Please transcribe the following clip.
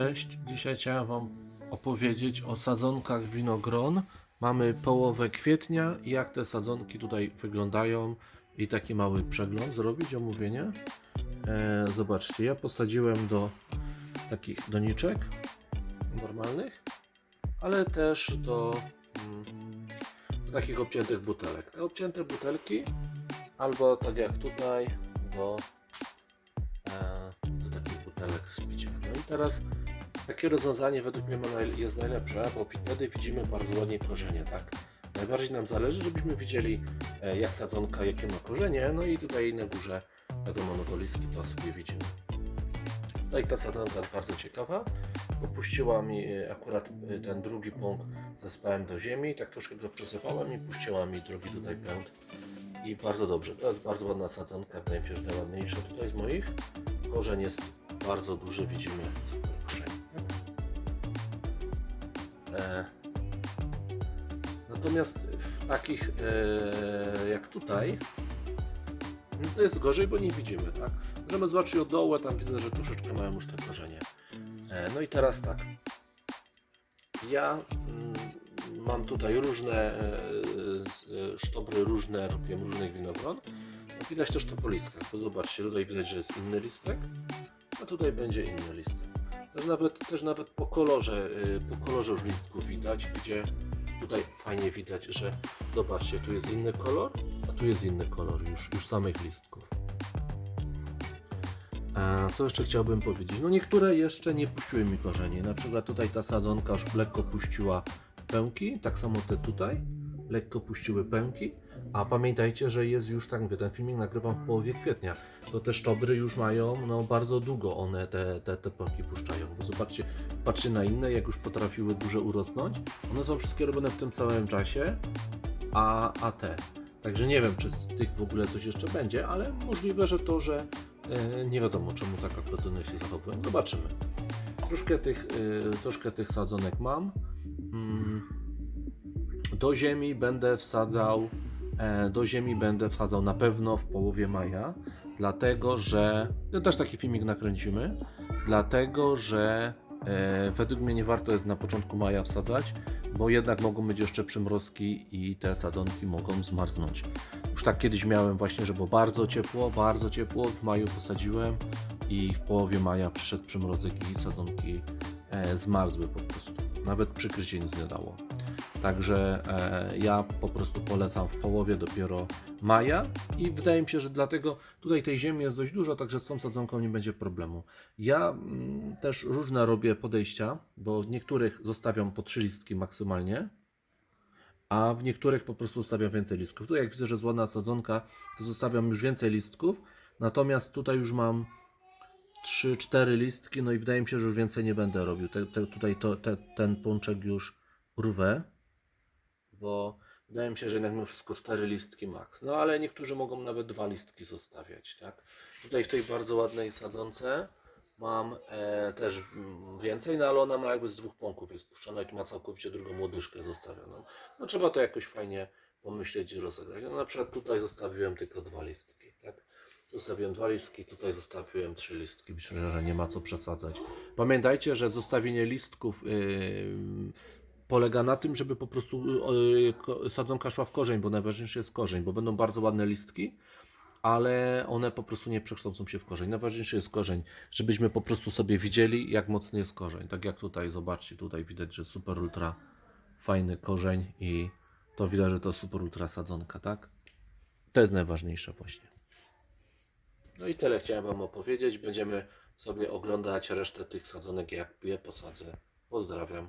Cześć, dzisiaj chciałem Wam opowiedzieć o sadzonkach winogron. Mamy połowę kwietnia i jak te sadzonki tutaj wyglądają i taki mały przegląd zrobić, omówienie. E, zobaczcie, ja posadziłem do takich doniczek normalnych, ale też do, mm, do takich obciętych butelek. Te obcięte butelki albo tak jak tutaj do, e, do takich butelek z piciem. No i teraz takie rozwiązanie według mnie jest najlepsze, bo wtedy widzimy bardzo ładnie korzenie, tak? Najbardziej nam zależy, żebyśmy widzieli e, jak sadzonka, jakie ma korzenie, no i tutaj na górze wiadomo, no to sobie widzimy. Tutaj ta sadzonka jest bardzo ciekawa, opuściła mi e, akurat e, ten drugi pąk zespałem do ziemi, tak troszkę go przesypałem i puściła mi drugi tutaj pęd i bardzo dobrze, to jest bardzo ładna sadzonka, wydaje mi się, że najładniejsza tutaj z moich. Korzeń jest bardzo duży, widzimy natomiast w takich e, jak tutaj no to jest gorzej, bo nie widzimy, tak? Możemy zobaczyć od dołu, tam widzę, że troszeczkę mają już te korzenie. E, no i teraz tak. Ja mm, mam tutaj różne e, e, sztobry, różne, robiłem różnych winogron. No, widać też to po listkach, bo zobaczcie, tutaj widać, że jest inny listek, a tutaj będzie inny listek. Też nawet, też nawet po kolorze, y, po kolorze już listków widać, gdzie tutaj fajnie widać, że zobaczcie, tu jest inny kolor, a tu jest inny kolor już, już samych listków. A co jeszcze chciałbym powiedzieć? No niektóre jeszcze nie puściły mi korzenie. Na przykład tutaj ta sadzonka już lekko puściła pęki, tak samo te tutaj lekko puściły pęki. A pamiętajcie, że jest już, tak mówię, ten filmik nagrywam w połowie kwietnia. To te sztobry już mają, no bardzo długo one te, te, te pęki puszczają. Bo zobaczcie, patrzcie na inne, jak już potrafiły duże urosnąć. One są wszystkie robione w tym samym czasie, a, a te. Także nie wiem, czy z tych w ogóle coś jeszcze będzie, ale możliwe, że to, że e, nie wiadomo, czemu tak akurat się zachowują. Zobaczymy. Troszkę tych, e, troszkę tych sadzonek mam. Mm. Do ziemi będę wsadzał, do ziemi będę wsadzał na pewno w połowie maja, dlatego że, no też taki filmik nakręcimy, dlatego że e, według mnie nie warto jest na początku maja wsadzać, bo jednak mogą być jeszcze przymrozki i te sadzonki mogą zmarznąć. Już tak kiedyś miałem właśnie, że było bardzo ciepło, bardzo ciepło, w maju posadziłem i w połowie maja przyszedł przymrozek i sadzonki e, zmarzły po prostu. Nawet przykrycie nie dało. Także e, ja po prostu polecam w połowie dopiero maja i wydaje mi się, że dlatego tutaj tej ziemi jest dość dużo, także z tą sadzonką nie będzie problemu. Ja mm, też różne robię podejścia, bo niektórych zostawiam po trzy listki maksymalnie, a w niektórych po prostu zostawiam więcej listków. Tu jak widzę, że jest ładna sadzonka, to zostawiam już więcej listków, natomiast tutaj już mam 3-4 listki, no i wydaje mi się, że już więcej nie będę robił. Te, te, tutaj to, te, ten pączek już urwę, bo wydaje mi się, że jednak mimo wszystko 4 listki max. No ale niektórzy mogą nawet dwa listki zostawiać, tak? Tutaj w tej bardzo ładnej sadzonce mam e, też mm, więcej, no ale ona ma jakby z dwóch pąków jest puszczona i tu ma całkowicie drugą łodyżkę zostawioną. No trzeba to jakoś fajnie pomyśleć i rozegrać. No na przykład tutaj zostawiłem tylko dwa listki, tak? Zostawiłem dwa listki, tutaj zostawiłem trzy listki. Myślę, że nie ma co przesadzać. Pamiętajcie, że zostawienie listków yy, polega na tym, żeby po prostu yy, ko- sadzonka szła w korzeń, bo najważniejszy jest korzeń, bo będą bardzo ładne listki, ale one po prostu nie przekształcą się w korzeń. Najważniejszy jest korzeń, żebyśmy po prostu sobie widzieli, jak mocny jest korzeń. Tak jak tutaj, zobaczcie, tutaj widać, że super ultra fajny korzeń i to widać, że to super ultra sadzonka, tak? To jest najważniejsze właśnie. No i tyle chciałem Wam opowiedzieć. Będziemy sobie oglądać resztę tych sadzonek, jak je posadzę. Pozdrawiam.